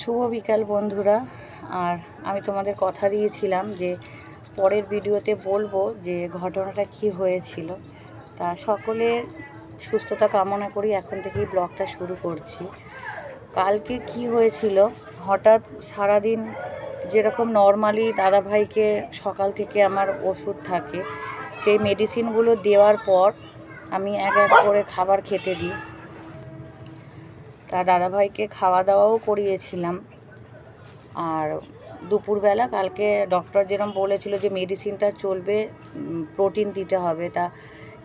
শুভ বিকাল বন্ধুরা। আর আমি তোমাদের কথা দিয়েছিলাম যে পরের ভিডিওতে বলব যে ঘটনাটা কি হয়েছিল। তা সকলের সুস্থতা কামনা করি, এখন থেকেই ব্লগটা শুরু করছি। কালকে কি হয়েছিল? হঠাৎ সারাদিন যেরকম নর্মালি দাদাভাইকে সকাল থেকে আমার ওষুধ থাকে, সেই মেডিসিনগুলো দেওয়ার পর আমি এক এক করে খাবার খেতে দিই। তা দাদাভাইকে খাওয়া দাওয়াও করিয়েছিলাম। আর দুপুরবেলা কালকে ডক্টর যেরকম বলেছিল যে মেডিসিনটা চলবে প্রোটিন দিতে হবে, তা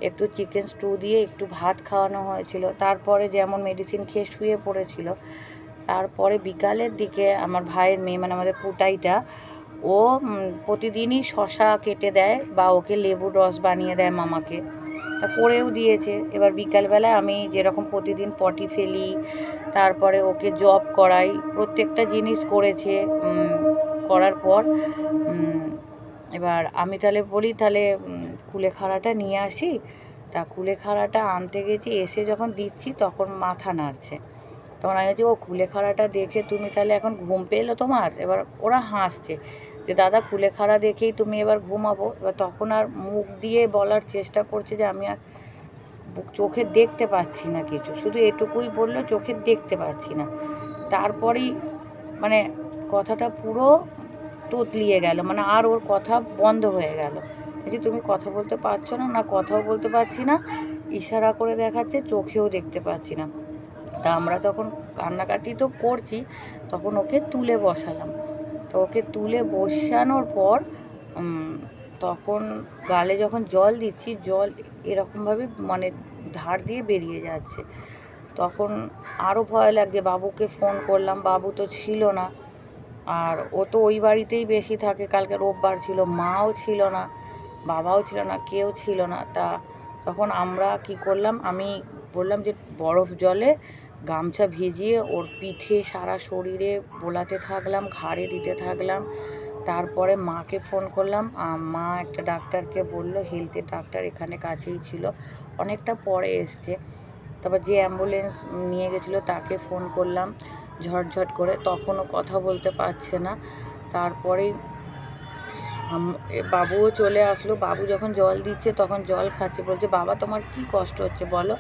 একটু চিকেন স্টু দিয়ে একটু ভাত খাওয়ানো হয়েছিল। তারপরে যেমন মেডিসিন খেয়ে শুয়ে পড়েছিল, তারপরে বিকালের দিকে আমার ভাইয়ের মেয়ে মানে আমাদের পুটাইটা ও প্রতিদিনই শশা কেটে দেয় বা ওকে লেবুর রস বানিয়ে দেয় মামাকে। তা করেও দিয়েছে। এবার বিকালবেলায় আমি যেরকম প্রতিদিন পটি ফেলি, তারপরে ওকে জব করাই, প্রত্যেকটা জিনিস করেছে করার পর এবার আমি তাহলে বলি, তাহলে কুলেখাড়াটা নিয়ে আসি। তা কুলেখাড়াটা আনতে গেছি, এসে যখন দিচ্ছি তখন মাথা নাড়ছে। তখন আমি বলছি, ও, কুলেখাড়াটা দেখে তুমি তাহলে এখন ঘুম পেল তোমার? এবার ওরা হাসছে। যে, দাদা কুলেখাড়া দেখেই তুমি এবার ঘুমাবো। এবার তখন আর মুখ দিয়ে বলার চেষ্টা করছে যে, আমি আর চোখে দেখতে পাচ্ছি না কিছু। শুধু এটুকুই বলল, চোখে দেখতে পাচ্ছি না। তারপরেই মানে কথাটা পুরো তুতলিয়ে গেল। মানে আর ওর কথা বন্ধ হয়ে গেল। যে, তুমি কথা বলতে পারছ না না কথাও বলতে পারছি না, ইশারা করে দেখাচ্ছে, চোখেও দেখতে পাচ্ছি না। তা আমরা তখন কান্নাকাটি তো করছি, তখন ওকে তুলে বসালাম। তো ওকে তুলে বসানোর পর তখন গালে যখন জল দিচ্ছি, জল এরকমভাবে মানে ধার দিয়ে বেরিয়ে যাচ্ছে। তখন আরও ভয় লাগছে, বাবুকে ফোন করলাম, বাবু তো ছিল না। আর ও তো ওই বাড়িতেই বেশি থাকে, কালকে রোববার ছিল, মাও ছিল না, বাবাও ছিল না, কেউ ছিল না। তা তখন আমরা কি করলাম, আমি বললাম যে বরফ জলে গামছা ভিজিয়ে ওর পিঠে সারা শরীরে বোলাতে থাকলাম, ঘাড়ে দিতে থাকলাম। তারপরে মাকে ফোন করলাম। মা একটা ডাক্তারকে বলল হেলথের ডাক্তার এখানে কাছেই ছিল। অনেকটা পরে এসছে। তারপর যে অ্যাম্বুলেন্স নিয়ে গেছিল, তাকে ফোন করলাম ঝটঝট করে। তখনও কথা বলতে পারছে না। তারপরেই বাবুও চলে আসলো। বাবু যখন জল দিচ্ছে, তখন জল খাচ্ছে। বলছে, বাবা, তোমার কি কষ্ট হচ্ছে বলো?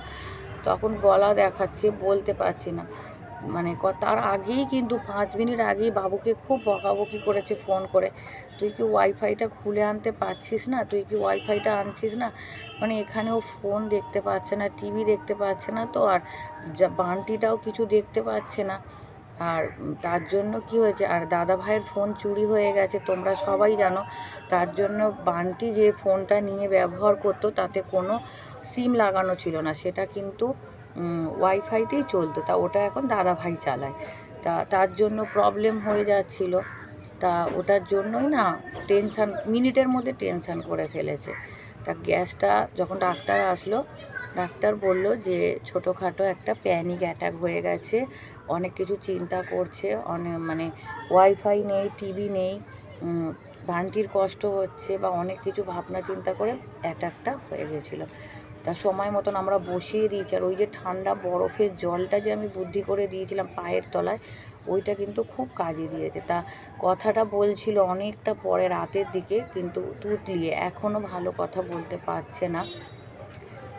তখন গলা দেখাচ্ছে, বলতে পারছি না। মানে তার আগেই কিন্তু পাঁচ মিনিট আগেই বাবুকে খুব বকাবকি করেছে ফোন করে। তুই কি ওয়াইফাইটা খুলে আনতে পারছিস না? তুই কি ওয়াইফাইটা আনছিস না? মানে এখানেও ফোন দেখতে পাচ্ছে না, টিভি দেখতে পাচ্ছে না তো, আর বান্টিটাও কিছু দেখতে পাচ্ছে না। আর তার জন্য কি হয়েছে? আর দাদা ভাইয়ের ফোন চুরি হয়ে গেছে, তোমরা সবাই জানো। তার জন্য বান্টি যে ফোনটা নিয়ে ব্যবহার করতো, তাতে কোনো সিম লাগানো ছিল না। সেটা কিন্তু ওয়াইফাইতেই চলতো। তা ওটা এখন দাদা ভাই চালায়। তা তার জন্য প্রবলেম হয়ে যাচ্ছিল। তা ওটার জন্যই না টেনশান, মিনিটের মধ্যে টেনশান করে ফেলেছে। তা গ্যাসটা, যখন ডাক্তার আসলো, ডাক্তার বলল যে ছোটোখাটো একটা প্যানিক অ্যাটাক হয়ে গেছে। অনেক কিছু চিন্তা করছে অনেক মানে ওয়াইফাই নেই টিভি নেই উম, ভান্তির কষ্ট হচ্ছে বা অনেক কিছু ভাবনা চিন্তা করে অ্যাটাকটা হয়ে গেছিল। তা সময় মতন আমরা বসিয়ে দিয়েছি আর ওই যে ঠান্ডা বরফের জলটা যে আমি বুদ্ধি করে দিয়েছিলাম পায়ের তলায় ওইটা কিন্তু খুব কাজে দিয়েছে। তা কথাটা বলছিল অনেকটা পরে রাতের দিকে কিন্তু তুতলিয়ে এখনও ভালো কথা বলতে পারছে না।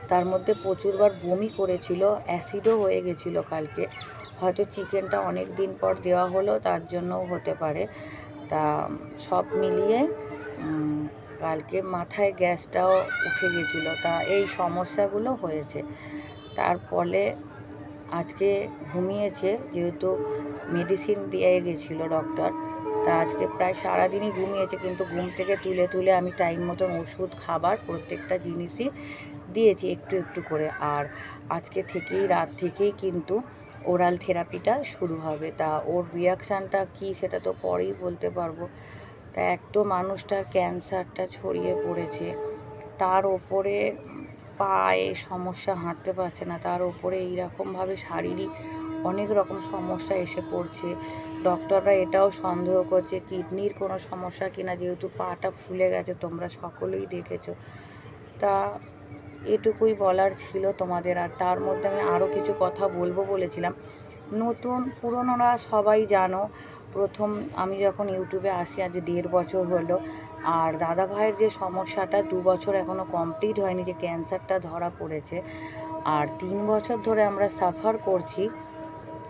তার মধ্যে প্রচুরবার বমি করেছিল, অ্যাসিডও হয়ে গেছিল কালকে। হয়তো চিকেনটা অনেক দিন পর দেওয়া হলো, তার জন্যও হতে পারে। তা সব মিলিয়ে কালকে মাথায় গ্যাসটাও উঠে গেছিল। তা এই সমস্যাগুলো হয়েছে। তার ফলে আজকে ঘুমিয়েছে, যেহেতু মেডিসিন দিয়ে গেছিল ডক্টর। তা আজকে প্রায় সারাদিনই ঘুমিয়েছে, কিন্তু ঘুম থেকে তুলে তুলে আমি টাইম মতন ওষুধ, খাবার, প্রত্যেকটা জিনিসই দিয়েছি একটু একটু করে। আর আজকে থেকেই, রাত থেকেই কিন্তু ওরাল থেরাপিটা শুরু হবে। তা ওর রিয়াকশানটা কী সেটা তো পরেই বলতে পারব। তা এক তো মানুষটার ক্যান্সারটা ছড়িয়ে পড়েছে। তার ওপরে পায়ে সমস্যা হাঁটতে পারছে না। তার ওপরে এইরকমভাবে শারীরিক অনেক রকম সমস্যা এসে পড়ছে। ডক্টররা এটাও সন্দেহ করছে, কিডনির কোনো সমস্যা কিনা, যেহেতু পাটা ফুলে গেছে, তোমরা সকলেই দেখেছ। তা এটুকুই বলার ছিল তোমাদের, আর তার মধ্যে আমি আরও কিছু কথা বলব বলেছিলাম। নতুন, পুরনোরা সবাই জানো, প্রথম আমি যখন ইউটিউবে আসি, আজ দেড় বছর হলো, আর দাদা ভাইয়ের যে সমস্যাটা, দু বছর এখনও কমপ্লিট হয়নি যে ক্যান্সারটা ধরা পড়েছে, আর তিন বছর ধরে আমরা সাফার করছি।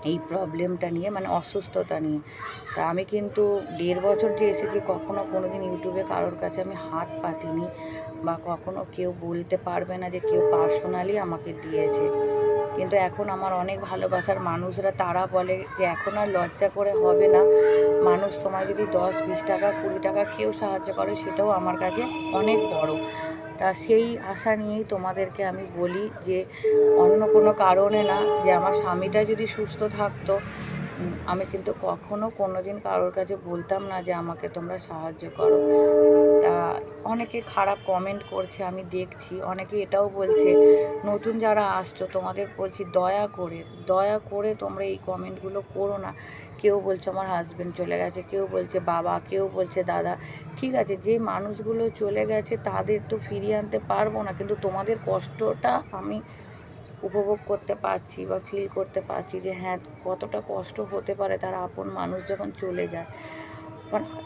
এই প্রবলেমটা নিয়ে মানে অসুস্থতা নিয়ে। তা আমি কিন্তু দেড় বছর যে এসেছি, কখনো কোনো দিন ইউটিউবে কারোর কাছে আমি হাত পাতিনি বা কখনো কেউ বলতে পারবে না যে কেউ পার্সোনালি আমাকে দিয়েছে। কিন্তু এখন আমার অনেক ভালোবাসার মানুষরা, তারা বলে যে এখন আর লজ্জা করে হবে না। মানুষ তোমায় যদি দশ, বিশ টাকা, কুড়ি টাকা কেউ সাহায্য করে, সেটাও আমার কাছে অনেক বড়। তা সেই আশা নিয়েই তোমাদেরকে আমি বলি যে অন্য কোনো কারণে না, যে আমার স্বামীটা যদি সুস্থ থাকতো আমি কিন্তু কখনো কোনো দিন কারোর কাছে বলতাম না যে আমাকে তোমরা সাহায্য করো। তা অনেকে খারাপ কমেন্ট করছে, আমি দেখছি। অনেকে এটাও বলছে, নতুন যারা আসছো, তোমাদের বলছি দয়া করে দয়া করে তোমরা এই কমেন্টগুলো করো না। কেউ বলছে আমার হাজবেন্ড চলে গেছে, কেউ বলছে বাবা, কেউ বলছে দাদা। ঠিক আছে, যে মানুষগুলো চলে গেছে তাদের তো ফিরিয়ে আনতে পারব না, কিন্তু তোমাদের কষ্টটা আমি উপভোগ করতে পারছি বা ফিল করতে পারছি যে হ্যাঁ কতটা কষ্ট হতে পারে তার আপন মানুষ যখন চলে যায়।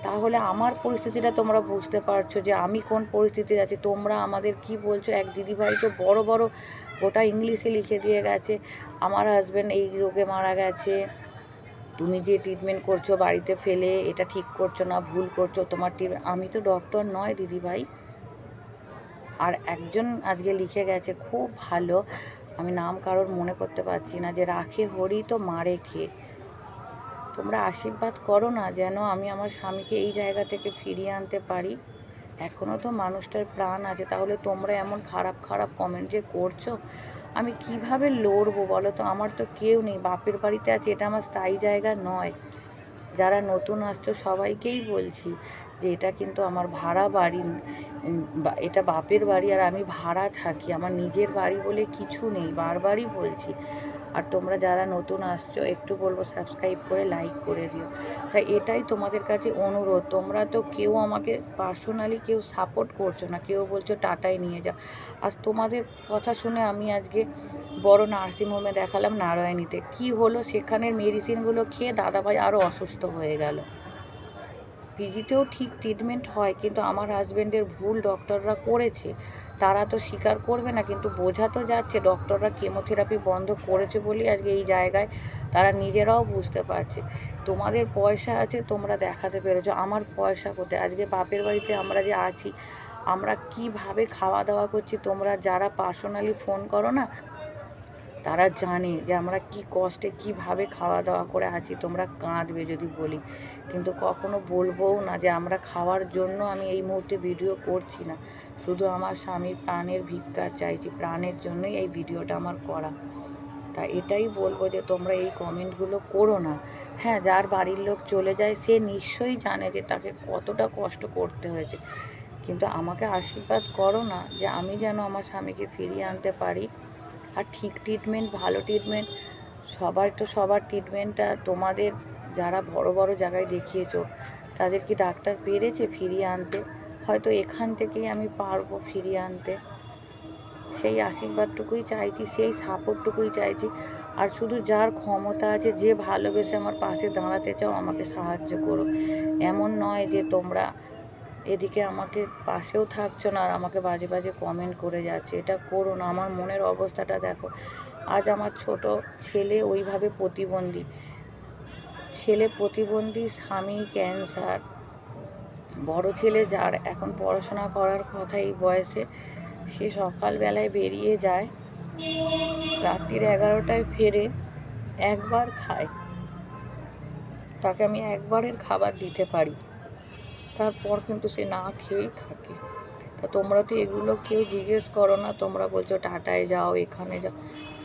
তাহলে আমার পরিস্থিতিটা তোমরা বুঝতে পারছ যে আমি কোন পরিস্থিতিতে আছি, তোমরা আমাদের কি বলছো? এক দিদিভাই তো বড় বড় গোটা ইংলিশে লিখে দিয়ে গেছে, আমার হাজব্যান্ড এই রোগে মারা গেছে। তুমি যে ট্রিটমেন্ট করছ বাড়িতে ফেলে, এটা ঠিক করছ না, ভুল করছ, তোমার আমি তো ডক্টর নয় দিদিভাই। আর একজন আজকে লিখে গেছে, খুব ভালো। আমি নাম কারোর মনে করতে পারছি না যে রাখে হরি তো মারে খেয়ে তোমরা আশীর্বাদ করো না যেন আমি আমার স্বামীকে এই জায়গা থেকে ফিরিয়ে আনতে পারি। এখনও তো মানুষটার প্রাণ আছে, তাহলে তোমরা এমন খারাপ খারাপ কমেন্ট যে করছ? আমি কীভাবে লড়বো বলো তো? আমার তো কেউ নেই, বাপের বাড়িতে আছে, এটা আমার স্থায়ী জায়গা নয়। যারা নতুন আসছো সবাইকেই বলছি যে এটা কিন্তু আমার ভাড়া বাড়ি এটা বাপের বাড়ি আর আমি ভাড়া থাকি। আমার নিজের বাড়ি বলে কিছু নেই, বারবারই বলছি। আর তোমরা যারা নতুন আসছো, একটু বলব সাবস্ক্রাইব করে লাইক করে দিও। তাই এটাই তোমাদের কাছে অনুরোধ। তোমরা তো কেউ আমাকে পার্সোনালি কেউ সাপোর্ট করছ না, কেউ বলছো টাটায় নিয়ে যাও। আজ তোমাদের কথা শুনে আমি আজকে বড় নার্সিংহোমে দেখালাম নারায়ণীতে। কি হলো? সেখানের মেডিসিনগুলো খেয়ে দাদাভাই আরও অসুস্থ হয়ে গেল। পিজিতেও ঠিক ট্রিটমেন্ট হয়, কিন্তু আমার হাজব্যান্ডের ভুল ডক্টররা করেছে। তারা তো স্বীকার করবে না, কিন্তু বোঝা তো যাচ্ছে ডক্টররা কেমোথেরাপি বন্ধ করেছে বলেই আজকে এই জায়গায় তারা নিজেরাও বুঝতে পারছে। তোমাদের পয়সা আছে, তোমরা দেখাতে পেরেছ, আমার পয়সা কোথায়? আজকে বাপের বাড়িতে আমরা যে আছি, আমরা কীভাবে খাওয়া দাওয়া করছি, তোমরা যারা পার্সোনালি ফোন করো না তারা জানে যে আমরা কি কষ্টে, কীভাবে খাওয়া দাওয়া করে আছি, তোমরা কাঁদবে যদি বলি। কিন্তু কখনো বলবোও না যে আমরা খাওয়ার জন্য আমি এই মুহূর্তে ভিডিও করছি না। শুধু আমার স্বামীর প্রাণের ভিক্ষার চাইছি, প্রাণের জন্যই এই ভিডিওটা আমার করা। তা এটাই বলব যে তোমরা এই কমেন্টগুলো করো না। হ্যাঁ যার বাড়ির লোক চলে যায়, সে নিশ্চয়ই জানে যে তাকে কতটা কষ্ট করতে হয়েছে। কিন্তু আমাকে আশীর্বাদ করো না যে আমি যেন আমার স্বামীকে ফিরিয়ে আনতে পারি। আর ঠিক ট্রিটমেন্ট ভালো ট্রিটমেন্ট সবার তো সবার ট্রিটমেন্টটা তোমাদের যারা বড় বড় জায়গায় দেখিয়েছো, তাদের কি ডাক্তার পেরেছে ফিরিয়ে আনতে? হয়তো এখান থেকেই আমি পারব ফিরিয়ে আনতে। সেই আশীর্বাদটুকুই চাইছি, সেই সাপোর্টটুকুই চাইছি। আর শুধু যার ক্ষমতা আছে, যে ভালোবেসে আমার পাশে দাঁড়াতে চাও, আমাকে সাহায্য করো। এমন নয় যে তোমরা এদিকে আমাকে পাশেও থাকছো না আর আমাকে বাজে বাজে কমেন্ট করে যাচ্ছে। এটা করো না, আমার মনের অবস্থাটা দেখো। আজ আমার ছোট ছেলে ওইভাবে প্রতিবন্ধী। ছেলে প্রতিবন্ধী, স্বামী ক্যান্সার বড় ছেলে যার এখন পড়াশোনা করার কথা এই বয়সে, সে সকালবেলায় বেরিয়ে যায়, রাত্রির এগারোটায় ফেরে একবার খায়। তাকে আমি একবারের খাবার দিতে পারি। তারপর কিন্তু সে না খেয়েই থাকে। তা তোমরা তো এগুলো কেউ জিজ্ঞেস করো না, তোমরা বলছো টাটায় যাও, এখানে যাও।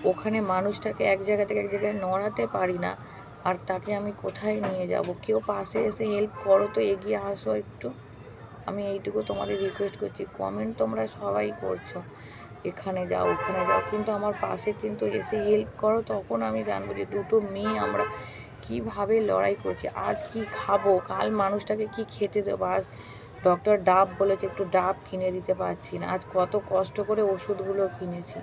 ওখানে মানুষটাকে এক জায়গা থেকে এক জায়গায় নড়াতে পারি না, আর তাকে আমি কোথায় নিয়ে যাব? কেউ পাশে এসে হেল্প করো তো, এগিয়ে আসো একটু। আমি এইটুকু তোমাদের রিকোয়েস্ট করছি কমেন্ট তোমরা সবাই করছ। এখানে যাও, ওখানে যাও, কিন্তু আমার পাশে কিন্তু এসে হেল্প করো, তখন আমি জানব যে দুটো মেয়ে আমরা কীভাবে লড়াই করছে? আজ কি খাব? কাল মানুষটাকে কি খেতে দেবো? আজ ডক্টর ডাব বলেছে, একটু ডাব কিনে দিতে পারছি না। আজ কত কষ্ট করে ওষুধগুলো কিনেছি।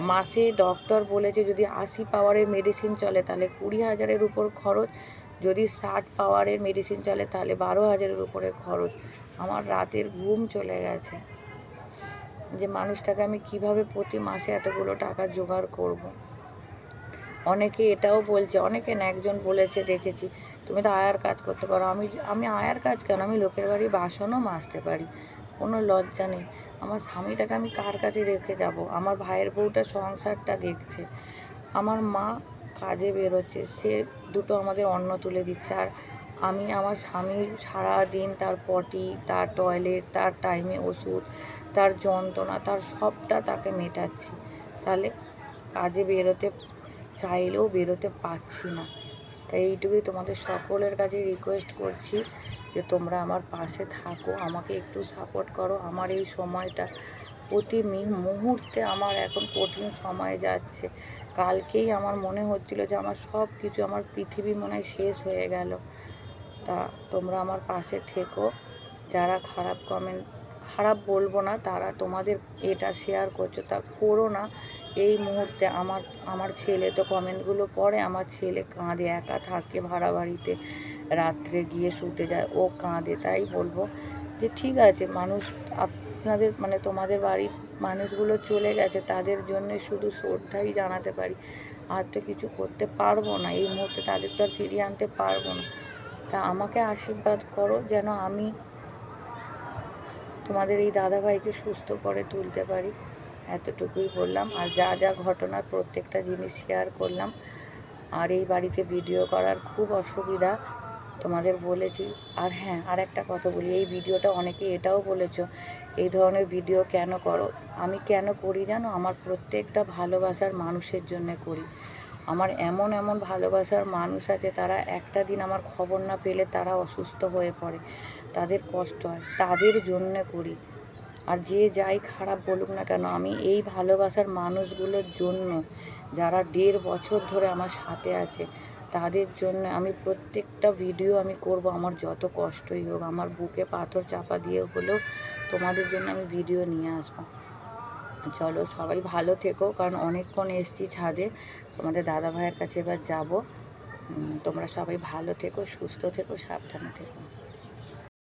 মাসে ডক্টর বলেছে, যদি আশি পাওয়ারের মেডিসিন চলে, তাহলে কুড়ি হাজারের উপর খরচ। যদি ষাট পাওয়ারের মেডিসিন চলে, তাহলে বারো হাজারের উপরে খরচ। আমার রাতের ঘুম চলে গেছে। যে মানুষটাকে আমি কীভাবে প্রতি মাসে এতগুলো টাকা জোগাড় করব। অনেকে এটাও বলছে, অনেকে না, একজন বলেছে, দেখেছি, তুমি তো আয়ার কাজ করতে পারো। আমি আমি আয়ার কাজ কেন? আমি লোকের বাড়ি বাসনও মাজতে পারি, কোনো লজ্জা নেই। আমার স্বামীটাকে আমি কার কাছে রেখে যাব? আমার ভাইয়ের বউটা সংসারটা দেখছে। আমার মা কাজে বেরোচ্ছে, সে দুটো আমাদের অন্ন তুলে দিচ্ছে। আর আমি আমার স্বামীর সারা দিন তার পটি, তার টয়লেট, তার টাইমে ওষুধ, তার যন্ত্রণা, তার সবটা তাকে মেটাচ্ছি। তাহলে কাজে বেরোতে চাইলেও বেরোতে পারছি না। তাই এইটুকুই তোমাদের সকলের কাছে রিকোয়েস্ট করছি যে তোমরা আমার পাশে থাকো, আমাকে একটু সাপোর্ট করো। আমার এই সময়টা প্রতি মুহূর্তে আমার এখন কঠিন সময় যাচ্ছে। কালকেই আমার মনে হচ্ছিল যে আমার সব কিছু আমার পৃথিবী মনে হয় শেষ হয়ে গেল। তা তোমরা আমার পাশে থেকো। যারা খারাপ কমেন্ট খারাপ বলব না, তারা তোমাদের এটা শেয়ার করছ। তা করো না। এই মুহূর্তে আমার আমার ছেলে তো কমেন্টগুলো পড়ে, আমার ছেলে কাঁদে, একা থাকে ভাড়া বাড়িতে রাত্রে গিয়ে শুতে যায়, ও কাঁদে, তাই বলব যে ঠিক আছে, মানুষ আপনাদের মানে তোমাদের বাড়ির মানুষগুলো চলে গেছে, তাদের জন্য শুধু শ্রদ্ধাই জানাতে পারি, আর তো কিছু করতে পারব না, এই মুহূর্তে তাদের তো আর ফিরিয়ে আনতে পারব না, তা আমাকে আশীর্বাদ করো যেন আমি তোমাদের এই দাদাভাইকে সুস্থ করে তুলতে পারি। এতটুকুই বললাম। আর যা যা ঘটনার প্রত্যেকটা জিনিস শেয়ার করলাম। আর এই বাড়িতে ভিডিও করার খুব অসুবিধা, তোমাদের বলেছি। আর হ্যাঁ আর একটা কথা বলি, এই ভিডিওটা অনেকে এটাও বলেছ, এই ধরনের ভিডিও কেন করো? আমি কেন করি জানো? আমার প্রত্যেকটা ভালোবাসার মানুষের জন্য করি। আমার এমন এমন ভালোবাসার মানুষ আছে, তারা একটা দিন আমার খবর না পেলে তারা অসুস্থ হয়ে পড়ে। তাদের কষ্ট হয়, তাদের জন্য করি। আর যে যাই খারাপ বলুক না কেন, আমি এই ভালোবাসার মানুষগুলোর জন্য যারা দেড় বছর ধরে আমার সাথে আছে, তাদের জন্য আমি প্রত্যেকটা ভিডিও আমি করব। আমার যত কষ্টই হোক, আমার বুকে পাথর চাপা দিয়ে হলেও তোমাদের জন্য আমি ভিডিও নিয়ে আসব। চলো সবাই ভালো থেকো, কারণ অনেকক্ষণ এসছি ছাদে। তোমাদের দাদা ভাইয়ের কাছে এবার যাব। তোমরা সবাই ভালো থেকো, সুস্থ থেকো, সাবধানে থেকো।